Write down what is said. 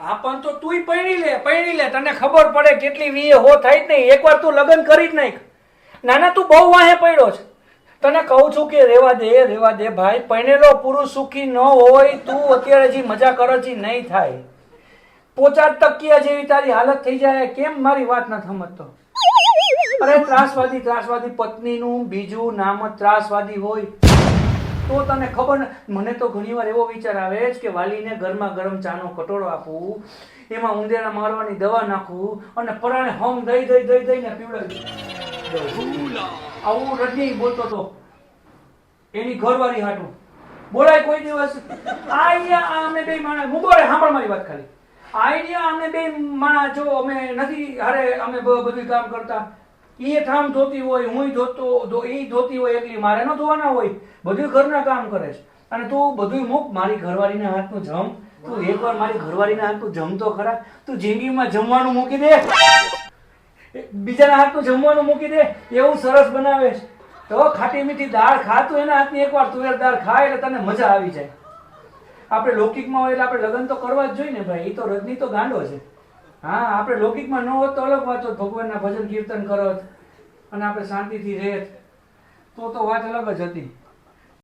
હા, પણ તો તુંય પૈણી લે પૈણી લે. તને ખબર પડે કેટલી વીએ હો થાય જ નહીં. એકવાર તું લગ્ન કરી જ નાખ. નાના, તું બહુ વાહે પડ્યો છે. તને કહું છું કે રેવા દે રેવા દે ભાઈ. પૈણેલો પુરુષ સુખી ન હોય, તું અત્યારે જે મજા કરો છે નહીં થાય. પોચા તકિયા જેવી તારી હાલત થઈ જાય. કેમ મારી વાત ન સમજતો? અરે, ત્રાસવાદી ત્રાસવાદી પત્નીનું બીજું નામ જ ત્રાસવાદી હોય. તો તને ખબર મને તો ઘણીવાર એવો વિચાર આવે છે કે વાલીને ગરમા ગરમ ચાનો કટોરો આપું, એમાં ઉંદેરા મારવાની દવા નાખું અને પરાણે હમ દઈ દઈ દઈ દઈને પીવડાવી આવું રજની બોલતો તો. એની ઘરવાળી હાટું. બોલાય કોઈ દિવસ. આઈડિયા અમે બે માણસ હું બોલે સાંભળ મારી વાત ખાલી. આઈડિયા અમે બે માણસ જો અમે નથી હારે અમે બધું કામ કરતા. એ થામ ધોતી હોય હું ધોતો ઈ ધોતી હોય એકલી મારે ન ધોવાના હોય. બધું ઘરના કામ કરે છે. અને તું બધું મૂક, મારી ઘરવાળીના હાથનું જમ. તું એકવાર મારી ઘરવાળીના હાથનું જમ તો ખરા. તું જિંદગીમાં જમવાનું મૂકી દે. બીજાના હાથનું જમવાનું મૂકી દે. એવું સરસ બનાવે છે. તો ખાટી મીઠી દાળ ખા, તું એના હાથની એકવાર તુવેર દાળ ખા એટલે તને મજા આવી જાય. આપણે લૌકિકમાં હોય એટલે આપણે લગ્ન તો કરવા જ જોઈએ ને ભાઈ. એ તો રજની તો ગાંડો છે. હા, આપણે લૌકિકમાં ન હોત તો અલગ વાત હોત. ભગવાનના ભજન કીર્તન કરત અને આપણે શાંતિથી રહેત. તો તો વાત અલગ જ હતી.